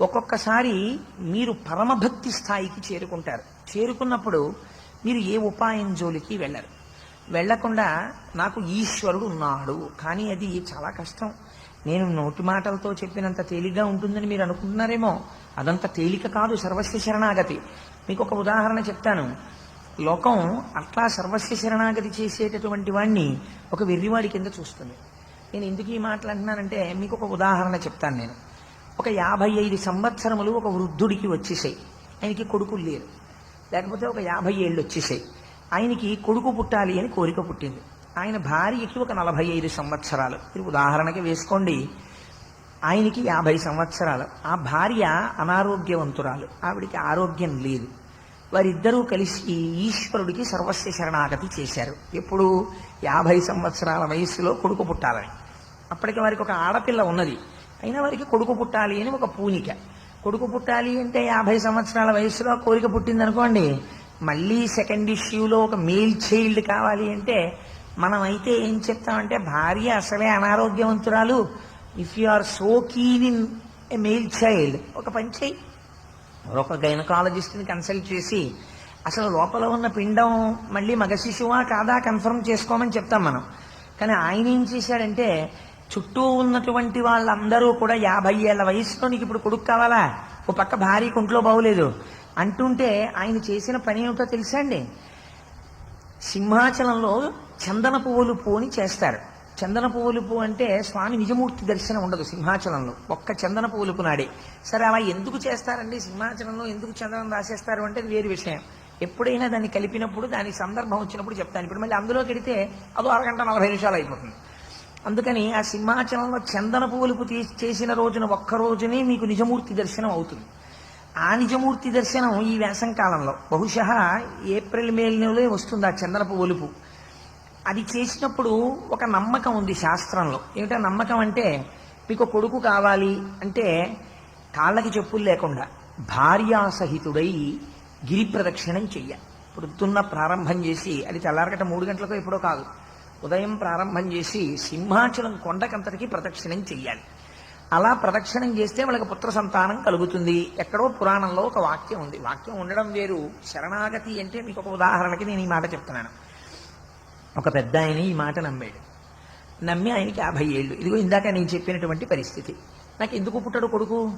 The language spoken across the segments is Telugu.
ఒక్కొక్కసారి మీరు పరమభక్తి స్థాయికి చేరుకుంటారు. చేరుకున్నప్పుడు మీరు ఏ ఉపాయం జోలికి వెళ్ళరు. వెళ్ళకుండా నాకు ఈశ్వరుడు ఉన్నాడు. కానీ అది చాలా కష్టం. నేను నోటి మాటలతో చెప్పినంత తేలిగ్గా ఉంటుందని మీరు అనుకుంటున్నారేమో. అదంత తేలిక కాదు సర్వస్వ శరణాగతి. మీకు ఒక ఉదాహరణ చెప్తాను. లోకం అట్లా సర్వస్వ శరణాగతి చేసేటటువంటి వాణ్ణి ఒక వెర్రివాడి కింద చూస్తుంది. నేను ఎందుకు ఈ మాటలు అంటున్నానంటే మీకు ఒక ఉదాహరణ చెప్తాను నేను. ఒక యాభై ఐదు సంవత్సరములు ఒక వృద్ధుడికి వచ్చేసాయి. ఆయనకి కొడుకులు లేరు. లేకపోతే ఒక యాభై ఏళ్ళు వచ్చేసాయి. ఆయనకి కొడుకు పుట్టాలి అని కోరిక పుట్టింది. ఆయన భార్యకి ఒక నలభై ఐదు సంవత్సరాలు. ఇది ఉదాహరణకి వేసుకోండి. ఆయనకి యాభై సంవత్సరాలు. ఆ భార్య అనారోగ్యవంతురాలు. ఆవిడికి ఆరోగ్యం లేదు. వారిద్దరూ కలిసి ఈశ్వరుడికి సర్వస్వ శరణాగతి చేశారు. ఎప్పుడు? యాభై సంవత్సరాల వయస్సులో కొడుకు పుట్టాలని. అప్పటికి వారికి ఒక ఆడపిల్ల ఉన్నది. అయిన వారికి కొడుకు పుట్టాలి అని ఒక పూనిక. కొడుకు పుట్టాలి అంటే యాభై సంవత్సరాల వయసులో కోరిక పుట్టింది అనుకోండి మళ్ళీ సెకండ్ ఇష్యూలో ఒక మేల్ చైల్డ్ కావాలి అంటే మనం అయితే ఏం చెప్తామంటే భార్య అసలే అనారోగ్యవంతురాలు. If you are so keen in a male child ఒక పని చేయి ఒక గైనకాలజిస్ట్ని కన్సల్ట్ చేసి అసలు లోపల ఉన్న పిండం మళ్ళీ మగ శిశువా కాదా కన్ఫర్మ్ చేసుకోమని చెప్తాం మనం. కానీ ఆయన ఏం చేశాడంటే చుట్టూ ఉన్నటువంటి వాళ్ళందరూ కూడా యాభై ఏళ్ళ వయసులో నీకు ఇప్పుడు కొడుకు కావాలా? ఓ పక్క భార్య కుంట్లో బాగులేదు. అంటుంటే ఆయన చేసిన పని ఏమిటో తెలుసా అండి? సింహాచలంలో చందన పువ్వులు అని చేస్తారు. చందన పువ్వులు పువ్వు అంటే స్వామి నిజమూర్తి దర్శనం ఉండదు సింహాచలంలో. ఒక్క చందన పువ్వులుపు నాడే. సరే అలా ఎందుకు చేస్తారండి? సింహాచలంలో ఎందుకు చందనం రాసేస్తారు అంటే అది వేరు విషయం. ఎప్పుడైనా దాన్ని కలిపినప్పుడు దానికి సందర్భం వచ్చినప్పుడు చెప్తాను. ఇప్పుడు మళ్ళీ అందులో కడితే అదో అరగంట నలభై నిమిషాలు అయిపోతుంది. అందుకని ఆ సింహాచలంలో చందన పువ్వులుపు చేసిన రోజున ఒక్క రోజునే మీకు నిజమూర్తి దర్శనం అవుతుంది. ఆ నిజమూర్తి దర్శనం ఈ వేసం కాలంలో. బహుశా ఏప్రిల్ మే నెలలో వస్తుంది ఆ చందనపు ఒలుపు అది చేసినప్పుడు ఒక నమ్మకం ఉంది శాస్త్రంలో. ఏమిటా నమ్మకం అంటే మీకు కొడుకు కావాలి అంటే కాళ్ళకి చెప్పులు లేకుండా భార్యాసహితుడై గిరి ప్రదక్షిణం చెయ్య పొద్దున్న ప్రారంభం చేసి అది తెల్లారగట మూడు గంటలకు ఎప్పుడో కాదు. ఉదయం ప్రారంభం చేసి సింహాచలం కొండకంతటికి ప్రదక్షిణం చెయ్యాలి. అలా ప్రదక్షిణం చేస్తే వాళ్ళకి పుత్ర సంతానం కలుగుతుంది. ఎక్కడో పురాణంలో ఒక వాక్యం ఉంది. వాక్యం ఉండడం వేరు. శరణాగతి అంటే మీకు ఒక ఉదాహరణకి నేను ఈ మాట చెప్తున్నాను. ఒక పెద్ద ఆయన ఈ మాట నమ్మాడు. నమ్మి ఆయనకి యాభై ఏళ్ళు. ఇదిగో ఇందాక నేను చెప్పినటువంటి పరిస్థితి. నాకు ఎందుకు పుట్టడు కొడుకు?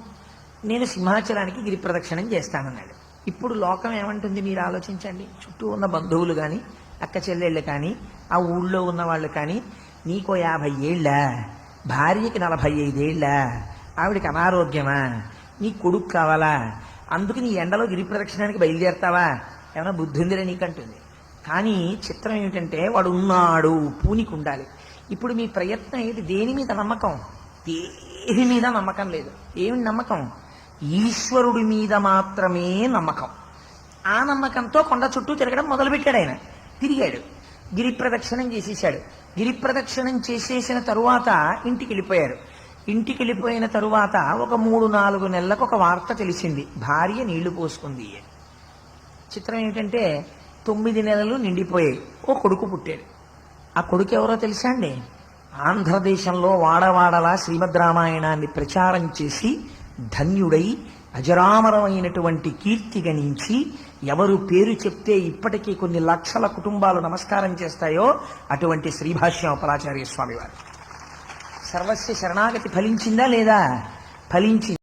నేను సింహాచలానికి గిరి ప్రదక్షిణం చేస్తానన్నాడు. ఇప్పుడు లోకం ఏమంటుంది మీరు ఆలోచించండి. చుట్టూ ఉన్న బంధువులు కానీ అక్క చెల్లెళ్ళు కానీ ఆ ఊళ్ళో ఉన్న వాళ్ళు కానీ నీకో యాభై ఏళ్ళ భార్యకి నలభై ఐదేళ్ళ ఆవిడకి అనారోగ్యమా నీ కొడుకు కావాలా అందుకు నీ ఎండలో గిరి ప్రదక్షిణానికి బయలుదేరతావా? ఏమైనా బుద్ధి ఉందిరా నీకంటుంది. కానీ చిత్రం ఏమిటంటే వాడు ఉన్నాడు పూనికి ఉండాలి. ఇప్పుడు మీ ప్రయత్నం ఏంటి దేని మీద నమ్మకం? దేని మీద నమ్మకం లేదు. ఏమి నమ్మకం? ఈశ్వరుడి మీద మాత్రమే నమ్మకం. ఆ నమ్మకంతో కొండ చుట్టూ తిరగడం మొదలుపెట్టాడు ఆయన. తిరిగాడు. గిరి ప్రదక్షిణం చేసేసాడు గిరి ప్రదక్షిణం చేసేసిన తరువాత ఇంటికి వెళ్ళిపోయారు ఇంటికి వెళ్ళిపోయిన తరువాత ఒక మూడు నాలుగు నెలలకు ఒక వార్త తెలిసింది. భార్య నీళ్ళు పోసుకుంది. చిత్రం ఏంటంటే తొమ్మిది నెలలు నిండిపోయాయి. ఓ కొడుకు పుట్టాడు. ఆ కొడుకు ఎవరో తెలుసా అండి? ఆంధ్రదేశంలో వాడవాడలా శ్రీమద్ రామాయణాన్ని ప్రచారం చేసి ధన్యుడై అజరామరమైనటువంటి కీర్తి గణించి ఎవరు పేరు చెప్తే ఇప్పటికీ కొన్ని లక్షల కుటుంబాలు నమస్కారం చేస్తాయో అటువంటి శ్రీభాష్యం పరాచార్య స్వామివారు. సర్వస్య సర్వస్వ శరణాగతి ఫలించిందా లేదా? ఫలించింది.